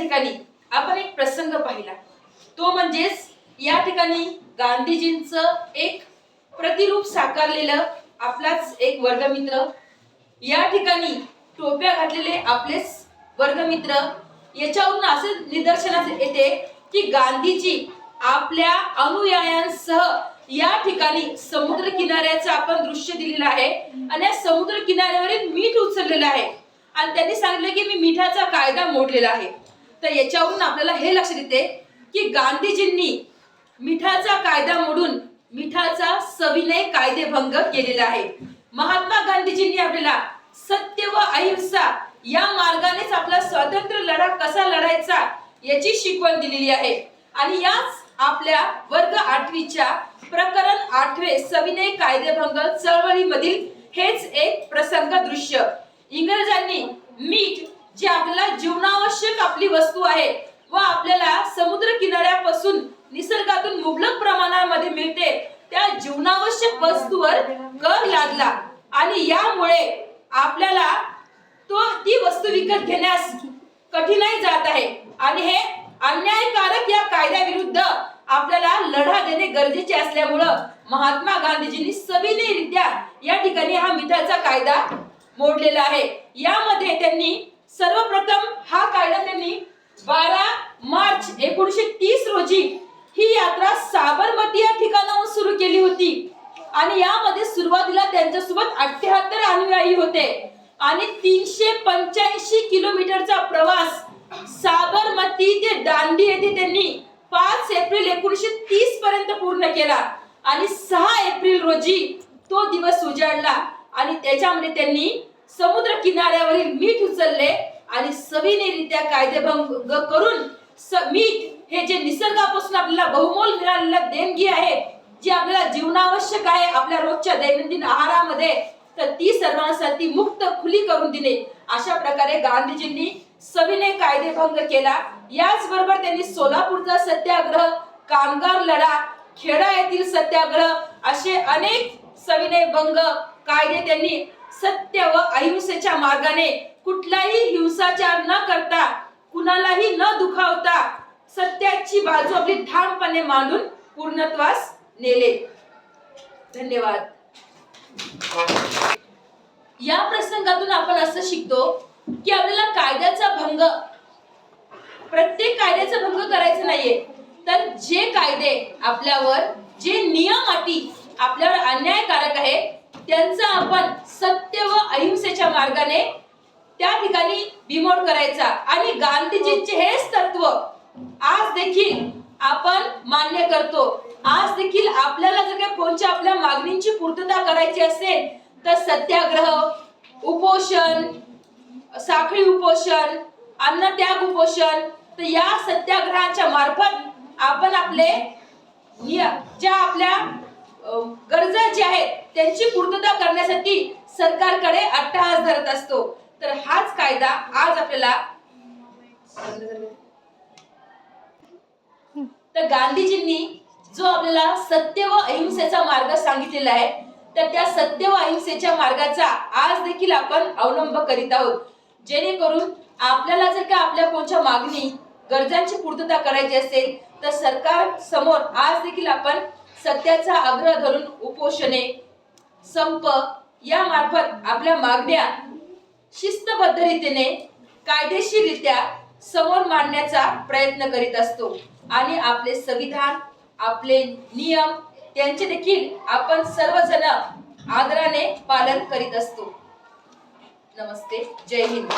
ठिकाणी आपण एक प्रसंग पाहिला. तो म्हणजेच या ठिकाणी गांधीजींचं एक प्रतिरूप साकारलेलं आपलाच एक वर्गमित्र. या ठिकाणी टोप्या घातलेले आपलेच वर्गमित्र. याच्यावरून असे निदर्शनास येते की गांधीजी आपल्या अनुयायांसह या ठिकाणी समुद्र किनाऱ्याचं आपण दृश्य दिलेलं आहे. आणि या समुद्र किनाऱ्यावरील मीठ उचललेलं आहे. आणि त्यांनी सांगितलं की मी मिठाचा कायदा मोडलेला आहे. तर याच्यावरून आपल्याला हे लक्षात येते की गांधीजींनी मिठाचा कायदा मोडून मिठाचा सविनय कायदेभंग केलेला आहे. महात्मा गांधीजींनी आपल्याला सत्य व अहिंसा या मार्गानेच आपला स्वातंत्र्य लढा कसा लढायचा याची शिकवण दिलेली आहे. आणि याच आपल्या वर्ग आठवीच्या प्रकरण आठवे सविनय कायदेभंग चळवळीमधील हेच एक प्रसंग दृश्य इंग्रजांनी मीठ जी आपल्याला जीवनावश्यक आपली वस्तू आहे व आपल्याला समुद्र किनाऱ्यापासून निसर्गातून मुबलक प्रमाणामध्ये मिळते. त्या जीवनावश्यक वस्तूवर कर लादला आणि यामुळे आपल्याला तो ती वस्तू विकत घेण्यास कठीणाई जात आहे. आणि हे अन्यायकारक या कायद्याविरुद्ध आपल्याला लढा देणे गरजेचे असल्यामुळं महात्मा गांधीजींनी सविनयरित्या या ठिकाणी हा मिठाचा कायदा मोडलेला आहे. यामध्ये त्यांनी सर्वप्रथम हा कायदा त्यांनी बारा मार्च एकोणीशे तीस रोजी ही यात्रा साबरमती या ठिकाणाहून सुरू केली होती. आणि यामध्ये सुरुवातीला त्यांच्यासोबत अठ्याहत्तर अनुयायी होते. आणि तीनशे पंच्याऐंशी किलोमीटरचा प्रवास साबरमती ते दांडी येथे त्यांनी पाच एप्रिल एकोणीशे तीस पर्यंत पूर्ण केला. आणि सहा एप्रिल रोजी तो दिवस उजाडला. आणि त्याच्यामध्ये त्यांनी समुद्र किनाऱ्यावरील मीठ उचलले आणि सविनयरित्या कायदेभंग करून स- मीठ हे जे निसर्गापासून आपल्याला बहुमोल मिळालेलं देणगी आहे जी आपल्याला जीवनावश्यक आहे आपल्या रोजच्या दैनंदिन आहारामध्ये तर ती सर्वांसाठी मुक्त खुली करून दिली. अशा प्रकारे गांधीजींनी सविनय कायदेभंग केला. याचबरोबर त्यांनी सोलापूरचा सत्याग्रह कामगार लढा खेडा येथील सत्याग्रह असे अनेक सविनय भंग कायदे त्यांनी सत्य व अहिंसेच्या मार्गाने कुठलाही हिंसाचार न करता कुणालाही न दुखावता सत्याची बाजू आपली ठामपणे मांडून पूर्णत्वास नेले. धन्यवाद. या प्रसंगातून आपण असं शिकतो की आपल्याला कायद्याचा भंग प्रत्येक कायद्याचा भंग करायचा नाहीये. तर जे कायदे आपल्यावर जे नियम अटी आपल्यावर अन्यायकारक आहे त्यांचा आपण सत्य मार्गाने त्या ठिकाणी बिमोड करायचा. आणि गांधीजींचे हेच तत्व आज देखील आपण मान्य करतो. आज देखील आपल्याला जर काही कोणत्या आपल्या मागणींची पूर्तता करायची असेल तर सत्याग्रह उपोषण साखळी उपोषण अन्नत्याग उपोषण तर या सत्याग्रहाच्या मार्फत आपण आपले ज्या आपल्या गरजा ज्या आहेत त्यांची पूर्तता करण्यासाठी सरकारकडे अट्टहास धरत असतो. तर हाच कायदा आज आपल्याला तर गांधीजींनी जो आपल्याला सत्य व अहिंसेचा मार्ग सांगितलेला आहे तर त्या सत्य व अहिंसेच्या मार्गाचा आज देखील आपण अवलंब करीत आहोत. जेणेकरून आपल्याला जर का आपल्या कोणत्या मागणी गरजांची पूर्तता करायची असेल तर सरकार समोर आज देखील आपण सत्याचा आग्रह धरून उपोषणे संप या मार्फत आपल्या मागण्या शिस्तबद्ध रीतीने कायदेशीररित्या समोर मांडण्याचा प्रयत्न करीत असतो. आणि आपले संविधान आपले नियम त्यांचे देखील आपण सर्वजण आदराने पालन करीत असतो. नमस्ते. जय हिंद.